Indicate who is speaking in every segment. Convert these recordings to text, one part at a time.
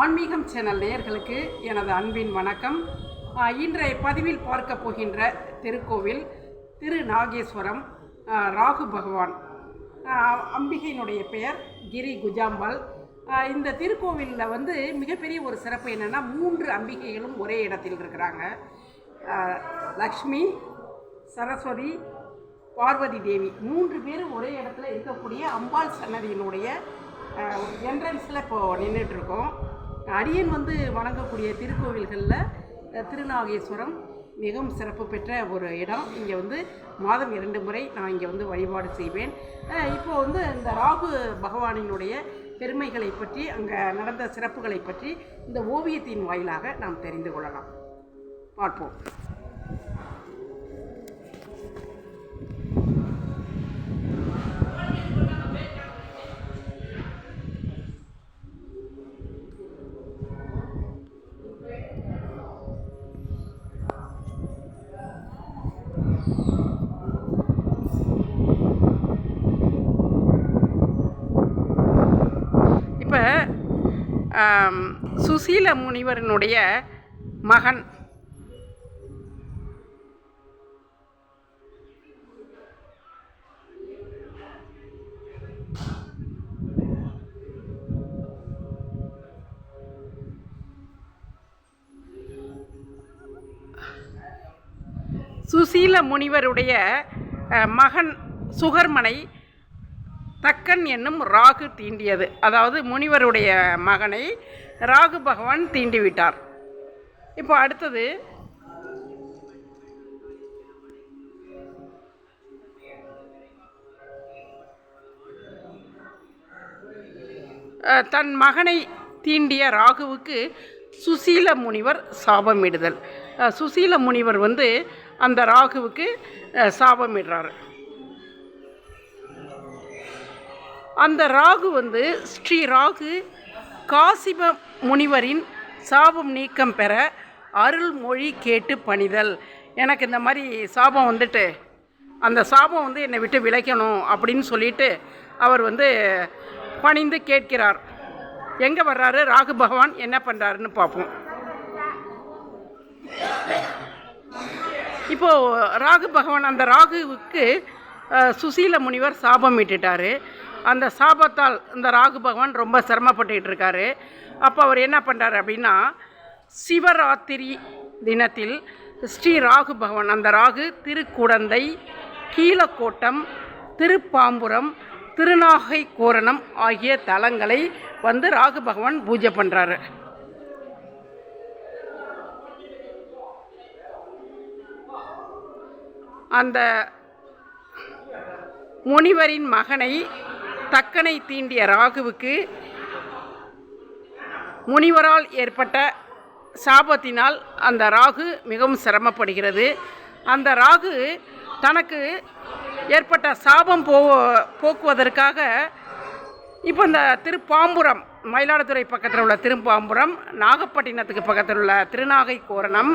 Speaker 1: ஆன்மீகம் சேனல் நேயர்களுக்கு எனது அன்பின் வணக்கம். இன்றைய பதிவில் பார்க்க போகின்ற திருக்கோவில் திரு நாகேஸ்வரம் ராகு பகவான். அம்பிகையினுடைய பெயர் கிரி குஜாம்பாள் இந்த திருக்கோவிலில் வந்து மிகப்பெரிய ஒரு சிறப்பு என்னென்னா மூன்று அம்பிகைகளும் ஒரே இடத்தில் இருக்கிறாங்க. லக்ஷ்மி சரஸ்வதி பார்வதி தேவி. மூன்று பேரும் ஒரே இடத்துல இருக்கக்கூடிய அம்பாள் சன்னதியினுடைய என்ட்ரன்ஸில் இப்போது நின்றுட்டுருக்கோம் அரியன் வந்து வணங்கக்கூடிய திருக்கோவில்களில் திருநாகேஸ்வரம் மிகவும் சிறப்பு பெற்ற ஒரு இடம். இங்கே வந்து மாதம் இரண்டு முறை நான் இங்கே வந்து வழிபாடு செய்வேன். இப்போ வந்து இந்த ராகு பகவானினுடைய பெருமைகளை பற்றி அங்கே நடந்த சிறப்புகளை பற்றி இந்த ஓவியத்தின் வாயிலாக நாம் தெரிந்து கொள்ளலாம். பார்ப்போம். இப்போ சுசீல முனிவரனுடைய மகன். சுசீல முனிவருடைய மகன் சுகர்மனை தக்கன் என்னும் ராகு தீண்டியது. அதாவது முனிவருடைய மகனை ராகு பகவான் தீண்டிவிட்டார். இப்போ அடுத்தது தன் மகனை தீண்டிய ராகுவுக்கு சுசீல முனிவர் சாபமிடுதல். சுசீல முனிவர் வந்து அந்த ராகுவுக்கு சாபமிடுறாரு. அந்த ராகு வந்து ஸ்ரீ ராகு காசிப முனிவரின் சாபம் நீக்கம் பெற அருள்மொழி கேட்டு பணிதல். எனக்கு இந்த மாதிரி சாபம் வந்துட்டு அந்த சாபம் வந்து என்னை விட்டு விளைக்கணும் அப்படின்னு சொல்லிட்டு அவர் வந்து பணிந்து கேட்கிறார். எங்கே வர்றாரு? ராகு பகவான் என்ன பண்ணுறாருன்னு பார்ப்போம். இப்போது ராகு பகவான் அந்த ராகுவுக்கு சுசீல முனிவர் சாபம் இட்டுட்டார். அந்த சாபத்தால் இந்த ராகு பகவான் ரொம்ப சிரமப்பட்டுக்கிட்டு இருக்காரு. அப்போ அவர் என்ன பண்ணுறாரு அப்படின்னா சிவராத்திரி தினத்தில் ஸ்ரீ ராகு பகவான் அந்த ராகு திருக்குடந்தை கீழக்கோட்டம் திருப்பாம்புரம் திருநாகை கோரணம் ஆகிய தலங்களை வந்து ராகு பகவான் பூஜை பண்ணுறாரு அந்த முனிவரின் மகனை தக்கனை தீண்டிய ராகுவுக்கு முனிவரால் ஏற்பட்ட சாபத்தினால் அந்த ராகு மிகவும் சிரமப்படுகிறது. அந்த ராகு தனக்கு ஏற்பட்ட சாபம் போ போக்குவதற்காக இப்போ இந்த திருப்பாம்புரம் மயிலாடுதுறை பக்கத்தில் உள்ள திருப்பாம்புரம் நாகப்பட்டினத்துக்கு பக்கத்தில் உள்ள திருநாகை கோரணம்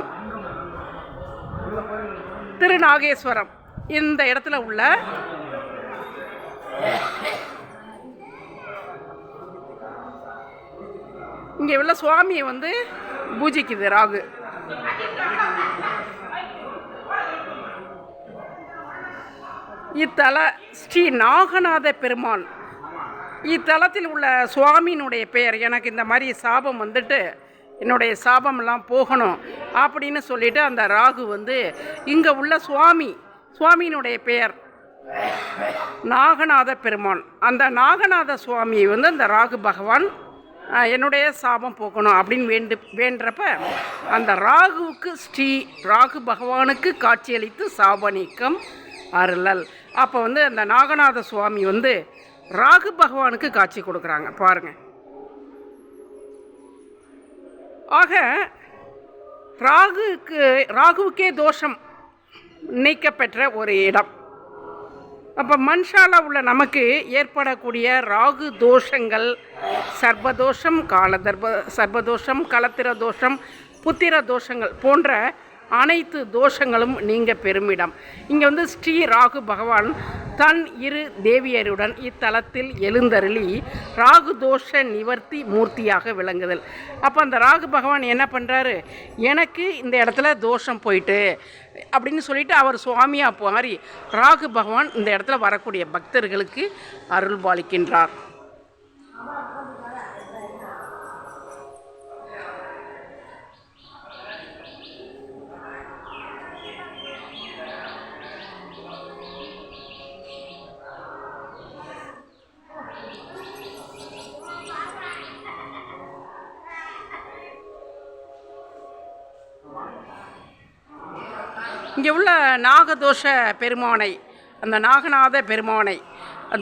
Speaker 1: திருநாகேஸ்வரம் இந்த இடத்துல உள்ள இங்கே உள்ள சுவாமியை வந்து பூஜிக்குது ராகு. இத்தல ஸ்ரீ நாகநாத பெருமாள். இத்தலத்தில் உள்ள சுவாமியினுடைய பெயர் எனக்கு இந்த மாதிரி சாபம் வந்துட்டு என்னுடைய சாபமெல்லாம் போகணும் அப்படின்னு சொல்லிட்டு அந்த ராகு வந்து இங்கே உள்ள சுவாமி சுவாமியினுடைய பெயர் நாகநாத பெருமான் அந்த நாகநாத சுவாமியை வந்து அந்த ராகு பகவான் என்னுடைய சாபம் போக்கணும் அப்படின்னு வேண்டு வேண்டுறப்ப அந்த ராகுவுக்கு ஸ்ரீ ராகு பகவானுக்கு காட்சியளித்து சாப நீக்கம் அருளல். அப்போ வந்து அந்த நாகநாத சுவாமி வந்து ராகு பகவானுக்கு காட்சி கொடுக்குறாங்க. பாருங்க. ஆக ராகுக்கு ராகுவுக்கே தோஷம் நீக்கப்பெற்ற ஒரு இடம். அப்போ மனுஷால உள்ள நமக்கு ஏற்படக்கூடிய ராகு தோஷங்கள் சர்வதோஷம் காலதர்ப சர்வதோஷம் களத்திர தோஷம் புத்திர தோஷங்கள் போன்ற அனைத்து தோஷங்களும் நீங்க பெருமிடம். இங்கே வந்து ஸ்ரீ ராகு பகவான் தன் இரு தேவியருடன் இத்தலத்தில் எழுந்தருளி ராகு தோஷ நிவர்த்தி மூர்த்தியாக விளங்குதல். அப்போ அந்த ராகு பகவான் என்ன பண்ணுறாரு எனக்கு இந்த இடத்துல தோஷம் போயிட்டு அப்படின்னு சொல்லிட்டு அவர் சுவாமியாக மாறி ராகு பகவான் இந்த இடத்துல வரக்கூடிய பக்தர்களுக்கு அருள் இங்கே உள்ள நாகதோஷ பெருமானை அந்த நாகநாத பெருமானை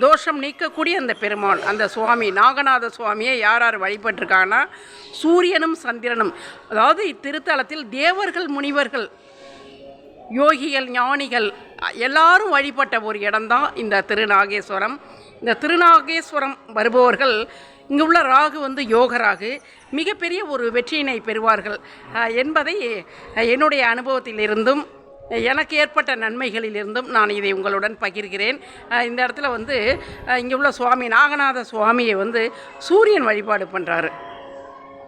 Speaker 1: தோஷம் நீக்கக்கூடிய அந்த பெருமான் அந்த சுவாமி நாகநாத சுவாமியை யார் யார் வழிபட்டிருக்காங்கன்னா சூரியனும் சந்திரனும். அதாவது இத்திருத்தலத்தில் தேவர்கள் முனிவர்கள் யோகிகள் ஞானிகள் எல்லாரும் வழிபட்ட ஒரு இடம்தான் இந்த திருநாகேஸ்வரம். இந்த திருநாகேஸ்வரம் வருபவர்கள் இங்கே உள்ள ராகு வந்து யோகராகு மிகப்பெரிய ஒரு வெற்றியினை பெறுவார்கள். என்பதை என்னுடைய அனுபவத்திலிருந்தும் எனக்கு ஏற்பட்ட நன்மைகளிலிருந்தும் நான் இதை உங்களுடன் பகிர்கிறேன். இந்த இடத்துல வந்து இங்கே உள்ள சுவாமி நாகநாத சுவாமியை வந்து சூரியன் வழிபாடு பண்ணுறாரு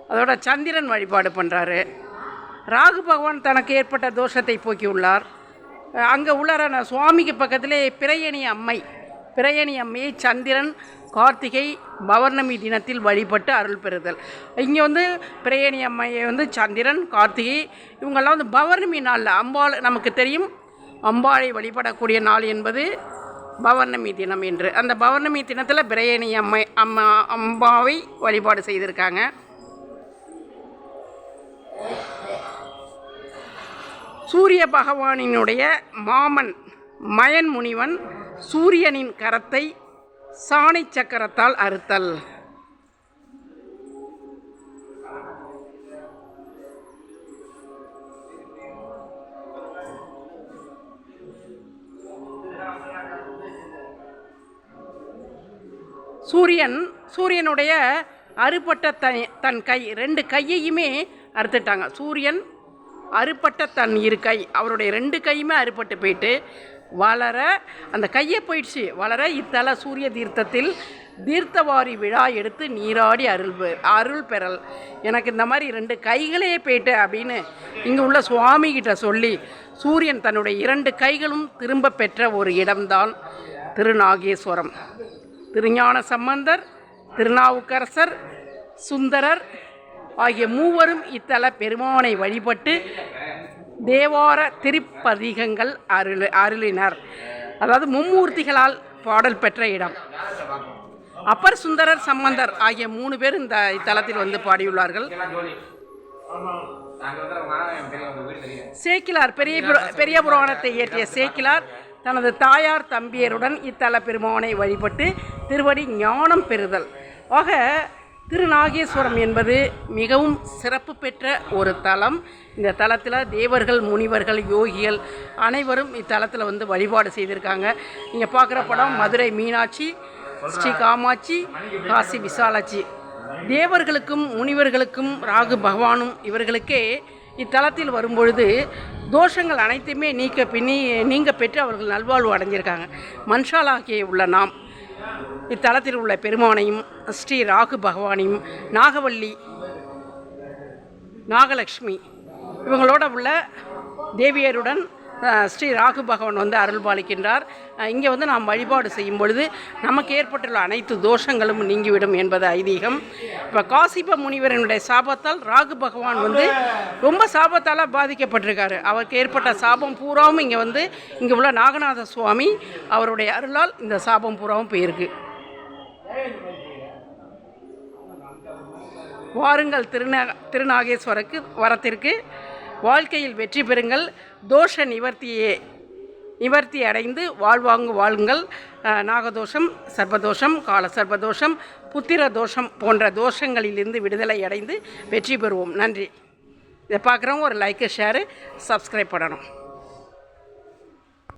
Speaker 1: அதோட சந்திரன் வழிபாடு பண்ணுறாரு ராகு பகவான் தனக்கு ஏற்பட்ட தோஷத்தை போக்கியுள்ளார். அங்கே உள்ளார சுவாமிக்கு பக்கத்திலே பிரயணி அம்மை பிரயணி அம்மையை சந்திரன் கார்த்திகை பௌர்ணமி தினத்தில் வழிபட்டு அருள் பெறுதல். இங்கே வந்து பிரேயணி அம்மையை வந்து சந்திரன் கார்த்திகை இவங்கெல்லாம் வந்து பௌர்ணமி நாளில் அம்பாள் நமக்கு தெரியும் அம்பாளை வழிபடக்கூடிய நாள் என்பது பௌர்ணமி தினம் என்று. அந்த பௌர்ணமி தினத்தில் பிரயணி அம்மை அம்மா அம்பாவை வழிபாடு செய்திருக்காங்க. சூரிய பகவானினுடைய மாமன் மயன் முனிவன் சூரியனின் கரத்தை சாணி சக்கரத்தால் அறுத்தல். சூரியன் சூரியனுடைய அறுபட்ட தன் தன் கை ரெண்டு கையையுமே அறுத்துட்டாங்க. சூரியன் அறுபட்ட தன் இரு கை அவருடைய ரெண்டு கையுமே அறுபட்டு போயிட்டு வளர அந்த கையை போயிடுச்சு. வளர இத்தல சூரிய தீர்த்தத்தில் தீர்த்தவாரி விழா எடுத்து நீராடி அருள் பெ- அருள் பெறல். எனக்கு இந்த மாதிரி ரெண்டு கைகளையே போயிட்டு அப்படின்னு இங்கே உள்ள சுவாமிகிட்ட சொல்லி சூரியன் தன்னுடைய இரண்டு கைகளும் திரும்ப பெற்ற ஒரு இடம்தான் திருநாகேஸ்வரம். திருஞான சம்பந்தர் திருநாவுக்கரசர் சுந்தரர் ஆகிய மூவரும் இத்தல பெருமானை வழிபட்டு தேவார திருப்பதிகங்கள் அருள் அருளினர். அதாவது மும்மூர்த்திகளால் பாடல் பெற்ற இடம். அப்பர் சுந்தரர் சம்பந்தர் ஆகிய மூணு பேர் இந்த இத்தலத்தில் வந்து பாடியுள்ளார்கள். சேக்கிலார் பெரிய பெரிய புராணத்தை இயற்றிய சேக்கிலார் தனது தாயார் தம்பியருடன் இத்தல பெருமானை வழிபட்டு திருவடி ஞானம் பெறுதல். ஆக திருநாகேஸ்வரம் என்பது மிகவும் சிறப்பு பெற்ற ஒரு தலம். இந்த தலத்தில் தேவர்கள் முனிவர்கள் யோகிகள் அனைவரும் இத்தலத்தில் வந்து வழிபாடு செய்திருக்காங்க. நீங்கள் பார்க்குற படம் மதுரை மீனாட்சி ஸ்ரீ காமாட்சி காசி விசாலாட்சி. தேவர்களுக்கும் முனிவர்களுக்கும் ராகு பகவானும் இவர்களுக்கே இத்தலத்தில் வரும்பொழுது தோஷங்கள் அனைத்துமே நீக்க பின்னி நீங்க பெற்று அவர்கள் நல்வாழ்வு அடைஞ்சிருக்காங்க. மன்ஷாலாகிய உள்ள நாம். இத்தலத்தில் உள்ள பெருமானையும் ஸ்ரீ ராகு பகவானையும் நாகவல்லி நாகலக்ஷ்மி இவங்களோட உள்ள தேவியருடன் ஸ்ரீ ராகு பகவான் வந்து அருள் பாலிக்கின்றார் இங்கே வந்து நாம் வழிபாடு செய்யும் பொழுது நமக்கு ஏற்பட்டுள்ள அனைத்து தோஷங்களும் நீங்கிவிடும் என்பது ஐதீகம். இப்போ காசிப முனிவரனுடைய சாபத்தால் ராகு பகவான் வந்து ரொம்ப சாபத்தால் பாதிக்கப்பட்டிருக்காரு. அவருக்கு ஏற்பட்ட சாபம் பூராவும் இங்கே வந்து இங்கே உள்ள நாகநாத சுவாமி அவருடைய அருளால் இந்த சாபம் பூராவும் போயிருக்கு. வாருங்கள் திருநா திருநாகேஸ்வரக்கு வரத்திற்கு. வாழ்க்கையில் வெற்றி பெறுங்கள். தோஷ நிவர்த்தியே. நிவர்த்தி அடைந்து வாழ்வாங்கு வாழுங்கள். நாகதோஷம் சர்வதோஷம் கால சர்வதோஷம் புத்திர தோஷம் போன்ற தோஷங்களிலிருந்து விடுதலை அடைந்து வெற்றி பெறுவோம். நன்றி. இதை பார்க்குறவங்க ஒரு லைக்கு ஷேரு சப்ஸ்கிரைப் பண்ணணும்.